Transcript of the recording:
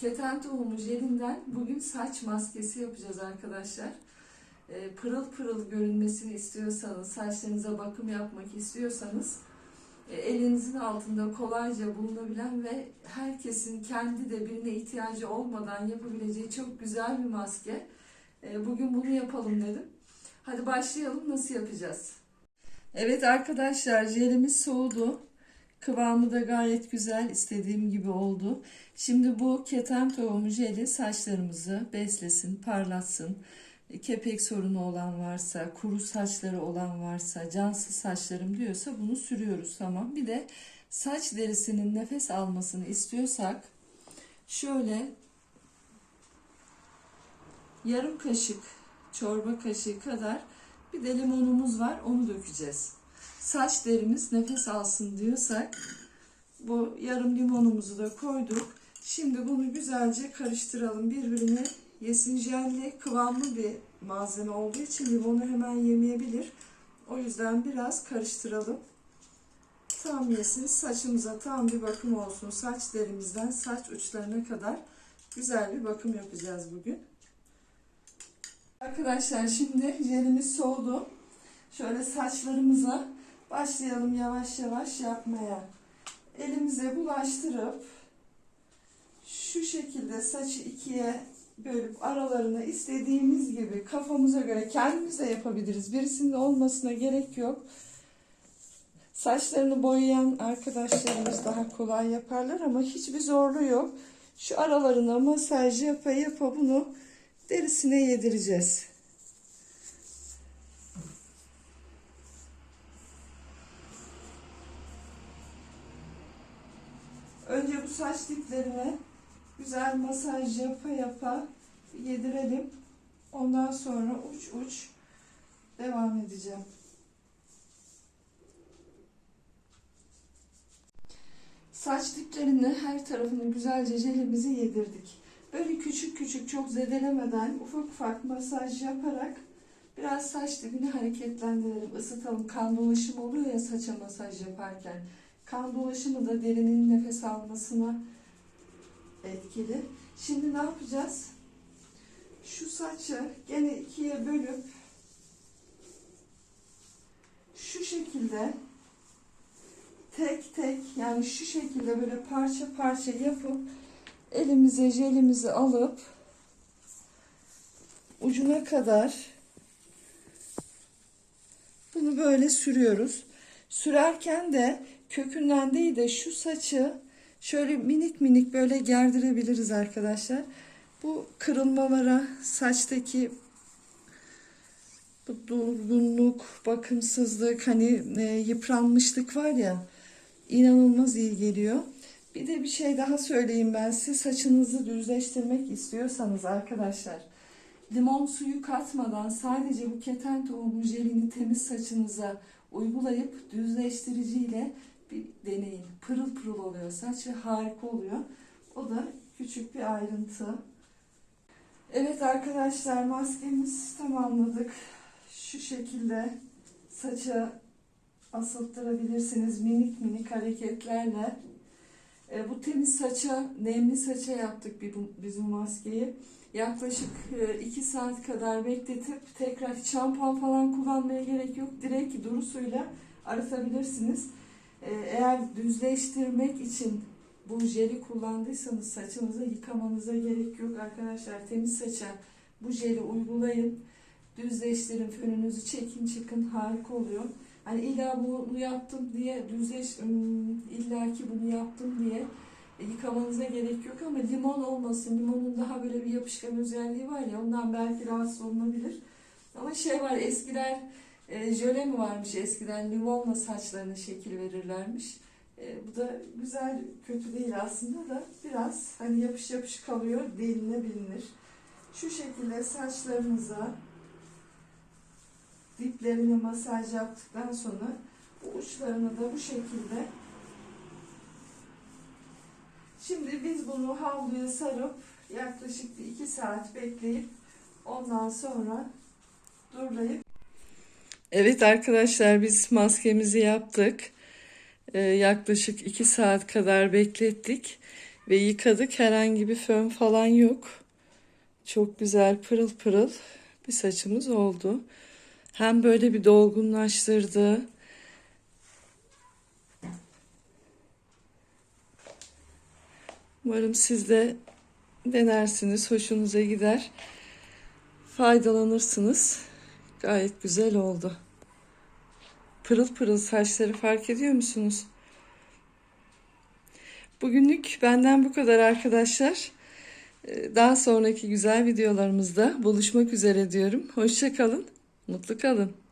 Keten tohumu jelinden bugün saç maskesi yapacağız arkadaşlar. Ee, pırıl pırıl görünmesini istiyorsanız, saçlarınıza bakım yapmak istiyorsanız e, elinizin altında kolayca bulunabilen ve herkesin kendi de birine ihtiyacı olmadan yapabileceği çok güzel bir maske. Ee, bugün bunu yapalım dedim. Hadi başlayalım nasıl yapacağız? Evet arkadaşlar jelimiz soğudu. Kıvamı da gayet güzel, istediğim gibi oldu. Şimdi bu keten tohumu jeli saçlarımızı beslesin, parlatsın. Kepek sorunu olan varsa, kuru saçları olan varsa, cansız saçlarım diyorsa bunu sürüyoruz tamam. Bir de saç derisinin nefes almasını istiyorsak şöyle yarım kaşık çorba kaşığı kadar bir de limonumuz var onu dökeceğiz. Saç derimiz nefes alsın diyorsak bu yarım limonumuzu da koyduk. Şimdi bunu güzelce karıştıralım. Birbirine yesin jelli kıvamlı bir malzeme olduğu için limonu hemen yemeyebilir. O yüzden biraz karıştıralım. Tam yesin. Saçımıza tam bir bakım olsun. Saç derimizden saç uçlarına kadar güzel bir bakım yapacağız bugün. Arkadaşlar şimdi jelimiz soğudu. Şöyle saçlarımıza başlayalım yavaş yavaş yapmaya. Elimize bulaştırıp şu şekilde saçı ikiye bölüp aralarına istediğimiz gibi kafamıza göre kendimiz de yapabiliriz. Birisinin olmasına gerek yok. Saçlarını boyayan arkadaşlarımız daha kolay yaparlar ama hiçbir zorluğu yok. Şu aralarına masaj yapa yapa bunu derisine yedireceğiz. Önce bu saç diplerine güzel masaj yapa yapa yedirelim. Ondan sonra uç uç devam edeceğim. Saç diplerini her tarafını güzelce jelimizi yedirdik. Böyle küçük küçük çok zedelemeden ufak ufak masaj yaparak biraz saç dibini hareketlendirelim, ısıtalım. Kan dolaşımı oluyor ya saça masaj yaparken. Kan dolaşımı da derinin nefes almasına etkili. Şimdi ne yapacağız? Şu saçı gene ikiye bölüp şu şekilde tek tek yani şu şekilde böyle parça parça yapıp elimize jelimizi alıp ucuna kadar bunu böyle sürüyoruz. Sürerken de kökünden değil de şu saçı şöyle minik minik böyle gerdirebiliriz arkadaşlar. Bu kırılmalara, saçtaki bu durgunluk, bakımsızlık, hani e, yıpranmışlık var ya inanılmaz iyi geliyor. Bir de bir şey daha söyleyeyim ben size saçınızı düzleştirmek istiyorsanız arkadaşlar limon suyu katmadan sadece bu keten tohumu jelini temiz saçınıza uygulayıp düzleştiriciyle bir deneyin. Pırıl pırıl oluyor saç ve harika oluyor. O da küçük bir ayrıntı. Evet arkadaşlar maskemiz tamamladık. Şu şekilde saça asılttırabilirsiniz minik minik hareketlerle. E, bu temiz saça, nemli saça yaptık biz bu maskeyi. Yaklaşık 2 saat kadar bekletip tekrar şampuan falan kullanmaya gerek yok. Direkt duru suyla arıtabilirsiniz. E, eğer düzleştirmek için bu jeli kullandıysanız saçınızı yıkamanıza gerek yok arkadaşlar. Temiz saça bu jeli uygulayın. Düzleştirin, fönünüzü çekin çıkın harika oluyor. Hani illa bunu yaptım diye düzleş, illa ki bunu yaptım diye yıkamanıza gerek yok ama limon olmasın. Limonun daha böyle bir yapışkan özelliği var ya ondan belki rahatsız olunabilir. Ama şey var eskiler e, jöle mi varmış eskiden limonla saçlarına şekil verirlermiş. E, bu da güzel kötü değil aslında da biraz hani yapış yapış kalıyor delinebilir. Şu şekilde saçlarınıza diplerine masaj yaptıktan sonra bu uçlarını da bu şekilde Şimdi biz bunu havluya sarıp yaklaşık bir iki saat bekleyip ondan sonra durlayıp Evet arkadaşlar biz maskemizi yaptık. Ee, yaklaşık iki saat kadar beklettik. Ve yıkadık. Herhangi bir fön falan yok. Çok güzel pırıl pırıl bir saçımız oldu. Hem böyle bir dolgunlaştırdı. Umarım siz de denersiniz, hoşunuza gider. Faydalanırsınız. Gayet güzel oldu. Pırıl pırıl saçları fark ediyor musunuz? Bugünlük benden bu kadar arkadaşlar. Ee, Daha sonraki güzel videolarımızda buluşmak üzere diyorum. Hoşça kalın, mutlu kalın.